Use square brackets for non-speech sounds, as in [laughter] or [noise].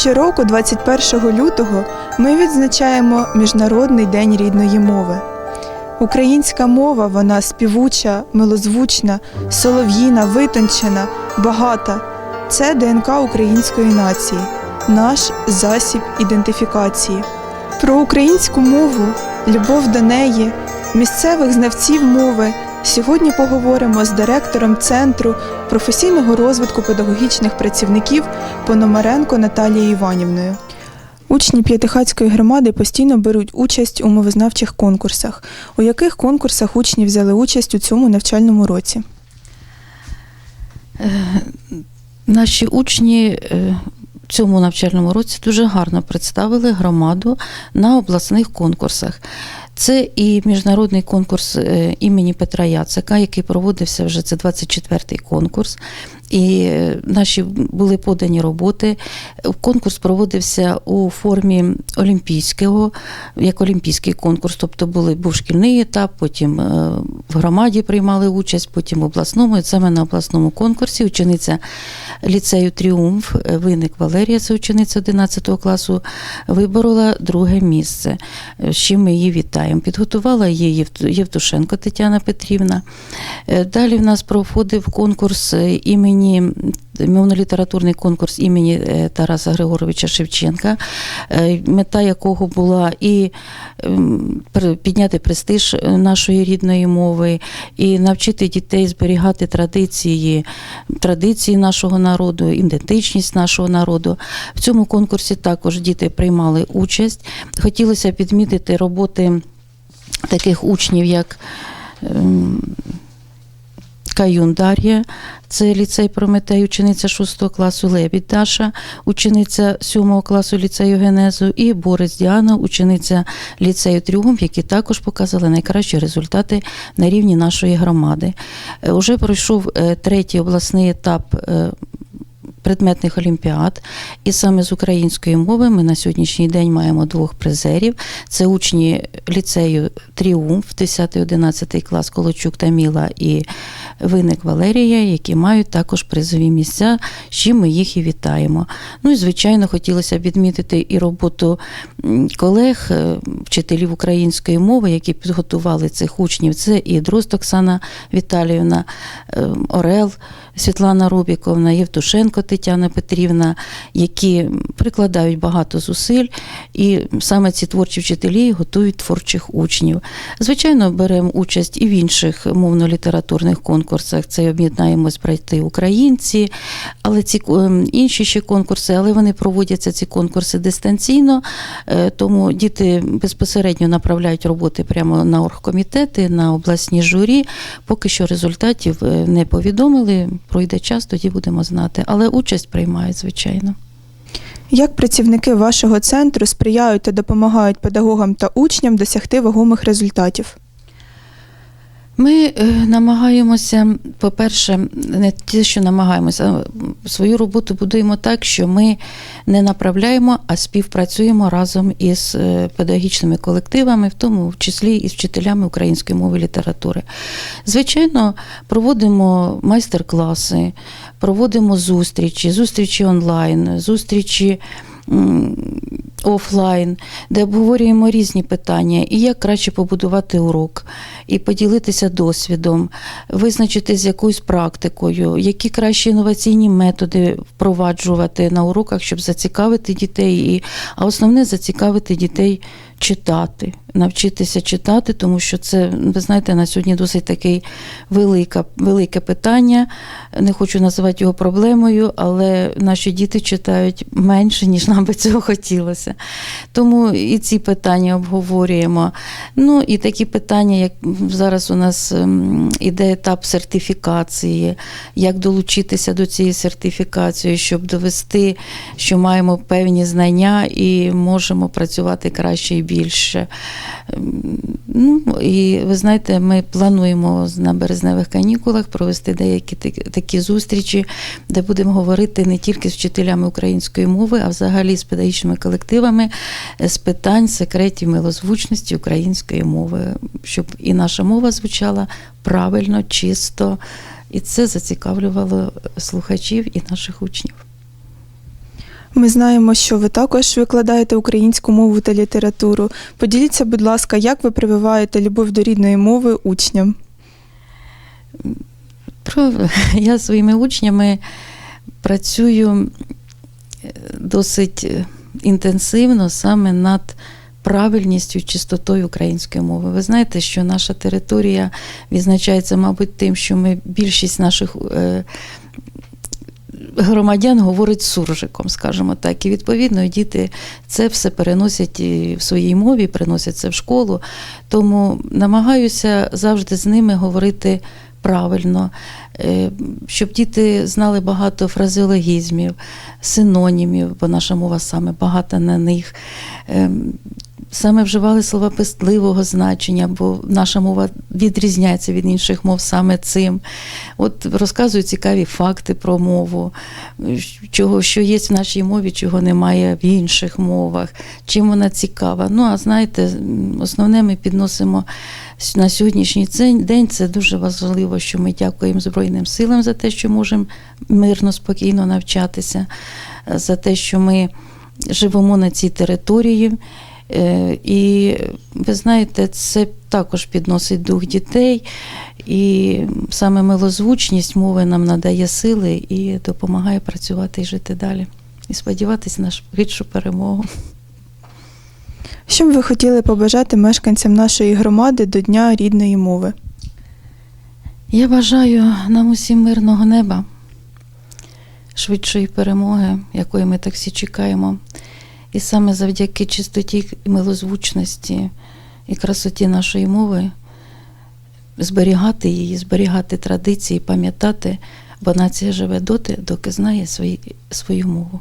Щороку, 21 лютого, ми відзначаємо Міжнародний день рідної мови. Українська мова вона співуча, милозвучна, солов'їна, витончена, багата. Це ДНК української нації, наш засіб ідентифікації. Про українську мову, любов до неї, місцевих знавців мови сьогодні поговоримо з директором Центру професійного розвитку педагогічних працівників Пономаренко Наталією Іванівною. Учні П'ятихатської громади постійно беруть участь у мовознавчих конкурсах. У яких конкурсах учні взяли участь у цьому навчальному році? Наші учні е, в цьому навчальному році дуже гарно представили громаду на обласних конкурсах. Це і міжнародний конкурс е, імені Петра Яцика, який проводився вже це 24-й конкурс. І е, наші були подані роботи. Конкурс проводився у формі олімпійського, як олімпійський конкурс. Тобто були, був шкільний етап, потім е, в громаді приймали участь, потім в обласному. І саме на обласному конкурсі учениця ліцею Тріумф, виник Валерія, це учениця 11 класу, виборола друге місце. З чим ми її вітаємо. Підготувала її Євту- Євтушенко Тетяна Петрівна. Е, Далі в нас проходив конкурс е, імені мовно-літературний конкурс імені е, Тараса Григоровича Шевченка, е, мета якого була і ем, підняти престиж е, нашої рідної мови, і навчити дітей зберігати традиції, традиції нашого народу, ідентичність нашого народу. В цьому конкурсі також діти приймали участь. Хотілося підмітити роботи таких учнів, як ем, Каюн Дар'я, це ліцей Прометей, учениця 6 класу, Лебідь Даша, учениця 7 класу ліцею Генезу, і Борис Діана, учениця ліцею Тріумф, які також показали найкращі результати на рівні нашої громади. Е, Уже пройшов е, третій обласний етап. е, Предметних олімпіад, і саме з української мови ми на сьогоднішній день маємо двох призерів. Це учні ліцею Тріумф, 10-11 клас Колочук Таміла і Виник Валерія, які мають також призові місця, з чим ми їх і вітаємо. Ну і звичайно, хотілося б відмітити і роботу колег, е, вчителів української мови, які підготували цих учнів. Це і Дрозд Оксана Віталіївна, е, Орел Світлана Рубіковна, Євтушенко Тетяна Петрівна, які прикладають багато зусиль, і саме ці творчі вчителі готують творчих учнів. Звичайно, беремо участь і в інших мовно-літературних конкурсах. Це об'єднаємось брати українці, але ці ем, інші ще конкурси, але вони проводяться ці конкурси дистанційно, е, тому діти безпосередньо направляють роботи прямо на оргкомітети, на обласні журі. Поки що результатів е, не повідомили. Пройде час, тоді будемо знати. Але участь приймають, звичайно. Як працівники вашого центру сприяють та допомагають педагогам та учням досягти вагомих результатів? Ми е, намагаємося, по-перше, не те, що намагаємося, свою роботу будуємо так, що ми не направляємо, а співпрацюємо разом із е, педагогічними колективами, в тому числі і з вчителями української мови і літератури. Звичайно, проводимо майстер-класи, проводимо зустрічі, зустрічі онлайн, зустрічі. Офлайн, де обговорюємо різні питання, і як краще побудувати урок, і поділитися досвідом, визначити з якоюсь практикою, які кращі інноваційні методи впроваджувати на уроках, щоб зацікавити дітей, а основне зацікавити дітей читати, навчитися читати, тому що це, ви знаєте, на сьогодні досить таке велика, велике питання. Не хочу називати його проблемою, але наші діти читають менше, ніж нам би цього хотілося. Тому і ці питання обговорюємо. Ну і такі питання, як зараз у нас ем, іде етап сертифікації, як долучитися до цієї сертифікації, щоб довести, що маємо певні знання і можемо працювати краще і більше. Ем, Ну і ви знаєте, ми плануємо на березневих канікулах провести деякі такі зустрічі, де будемо говорити не тільки з вчителями української мови, а взагалі з педагогічними колективами е, з питань секретів милозвучності української мови, щоб і наша мова звучала правильно, чисто, і це зацікавлювало слухачів і наших учнів. Ми знаємо, що ви також викладаєте українську мову та літературу. Поділіться, будь ласка, як ви прививаєте любов до рідної мови учням? [laughs] Я зі своїми учнями працюю е, досить е, інтенсивно саме над правильністю, чистотою української мови. Ви знаєте, що наша територія відзначається, мабуть, тим, що ми більшість наших е, громадян говорить суржиком, скажімо так. І відповідно діти це все переносять і в своїй мові, приносять це в школу. Тому намагаюся завжди з ними говорити правильно, е, щоб діти знали багато фразеологізмів, синонімів, бо наша мова саме багата на них. Саме вживали слова пестливого значення, бо наша мова відрізняється від інших мов саме цим. От розказую цікаві факти про мову, чого, що є в нашій мові, чого немає в інших мовах, чим вона цікава. Ну, а знаєте, основне ми підносимо на сьогоднішній день. Це дуже важливо, що ми дякуємо Збройним силам за те, що можемо мирно, спокійно навчатися, за те, що ми живемо на цій території. Е, І ви знаєте, це також підносить дух дітей, і саме милозвучність мови нам надає сили і допомагає працювати і жити далі. І сподіватися на швидшу перемогу. Що б ви хотіли побажати мешканцям нашої громади до Дня рідної мови? Я бажаю нам усім мирного неба, швидшої перемоги, якої ми так всі чекаємо. І саме завдяки чистоті милозвучності і красоті нашої мови зберігати її, зберігати традиції, пам'ятати, бо нація живе доти, доки знає свої, свою мову.